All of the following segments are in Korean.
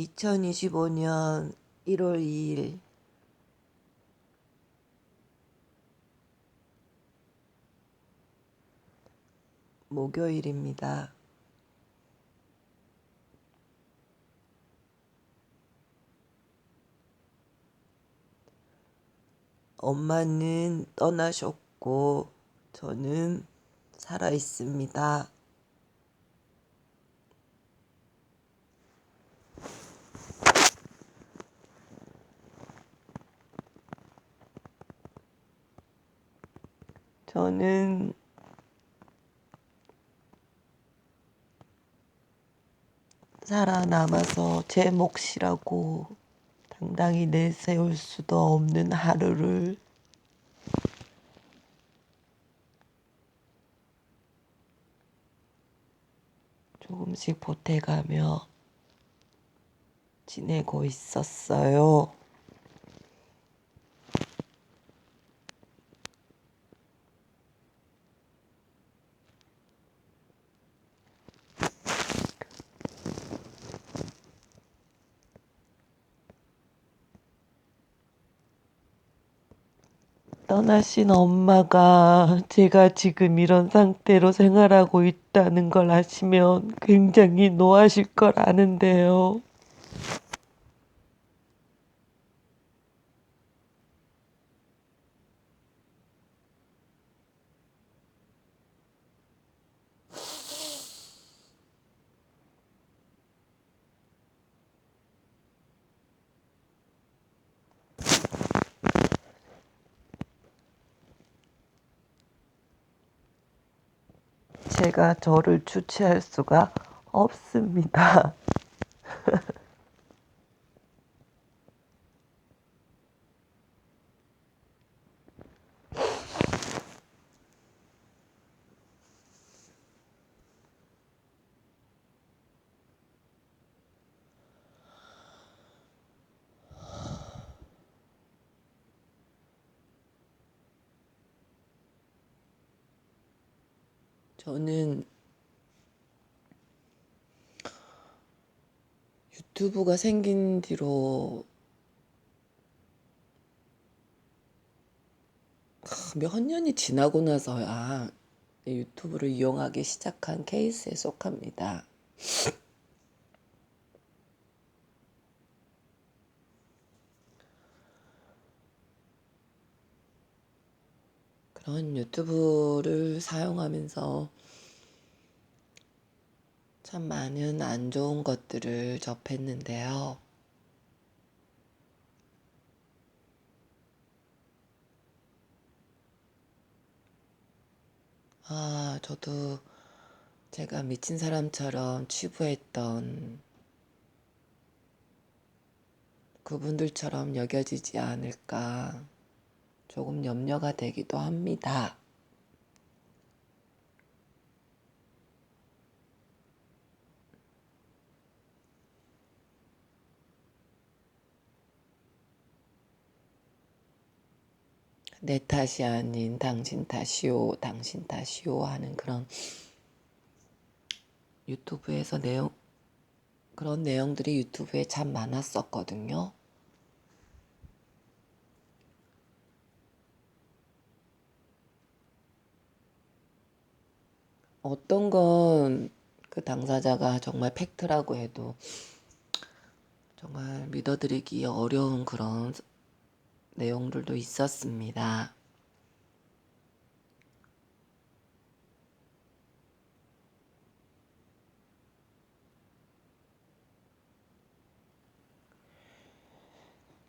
2025년 1월 2일 목요일입니다. 엄마는 떠나셨고 저는 살아 있습니다. 저는 살아남아서 제 몫이라고 당당히 내세울 수도 없는 하루를 조금씩 보태가며 지내고 있었어요. 떠나신 엄마가 제가 지금 이런 상태로 생활하고 있다는 걸 아시면 굉장히 노하실 걸 아는데요. 제가 저를 주체할 수가 없습니다. 저는 유튜브가 생긴 뒤로 몇 년이 지나고 나서야 유튜브를 이용하기 시작한 케이스에 속합니다. 그런 유튜브를 사용하면서 참 많은 안 좋은 것들을 접했는데요. 아, 저도 제가 미친 사람처럼 치부했던 그분들처럼 여겨지지 않을까 조금 염려가 되기도 합니다. 내 탓이 아닌 당신 탓이오, 당신 탓이오 하는 그런 유튜브에서 내용, 그런 내용들이 유튜브에 참 많았었거든요. 어떤 건 그 당사자가 정말 팩트라고 해도 정말 믿어드리기 어려운 그런 내용들도 있었습니다.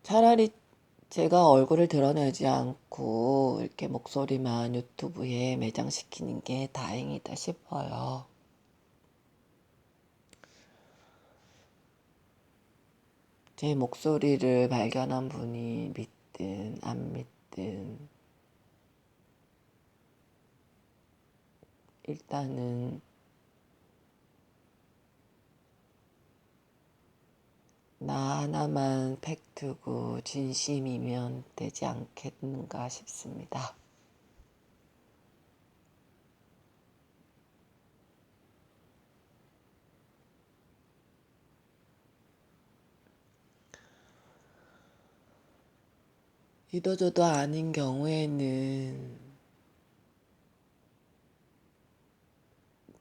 차라리 제가 얼굴을 드러내지 않고 이렇게 목소리만 유튜브에 매장시키는 게 다행이다 싶어요. 제 목소리를 발견한 분이 믿든 안 믿든 일단은 나 하나만 팩트고 진심이면 되지 않겠는가 싶습니다. 이도저도 아닌 경우에는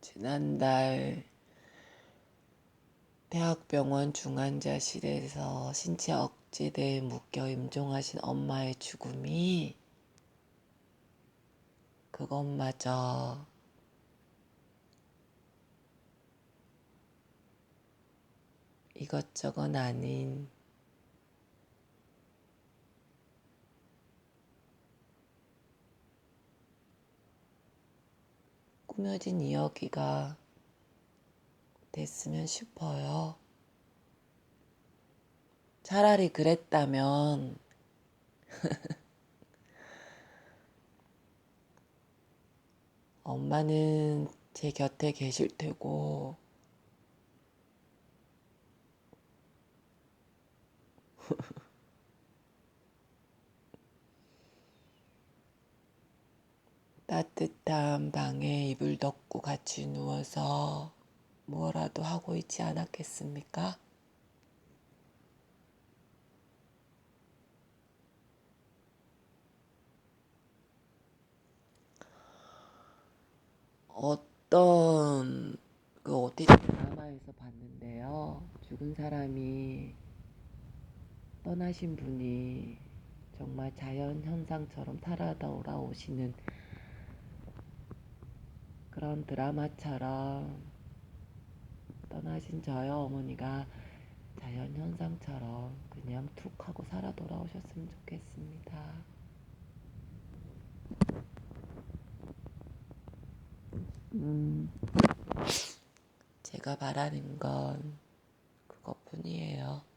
지난달 대학병원 중환자실에서 신체 억제대에 묶여 임종하신 엄마의 죽음이 그것마저 이것저것 아닌 꾸며진 이야기가 됐으면 싶어요. 차라리 그랬다면 엄마는 제 곁에 계실 테고 따뜻한 방에 이불 덮고 같이 누워서 뭐라도 하고 있지 않았겠습니까? 어떤 그 OTT 드라마에서 봤는데요. 죽은 사람이 떠나신 분이 정말 자연 현상처럼 살아 돌아오시는 그런 드라마처럼 떠나신 저희 어머니가 자연 현상처럼 그냥 툭 하고 살아 돌아오셨으면 좋겠습니다. 음, 제가 바라는 건 그것뿐이에요.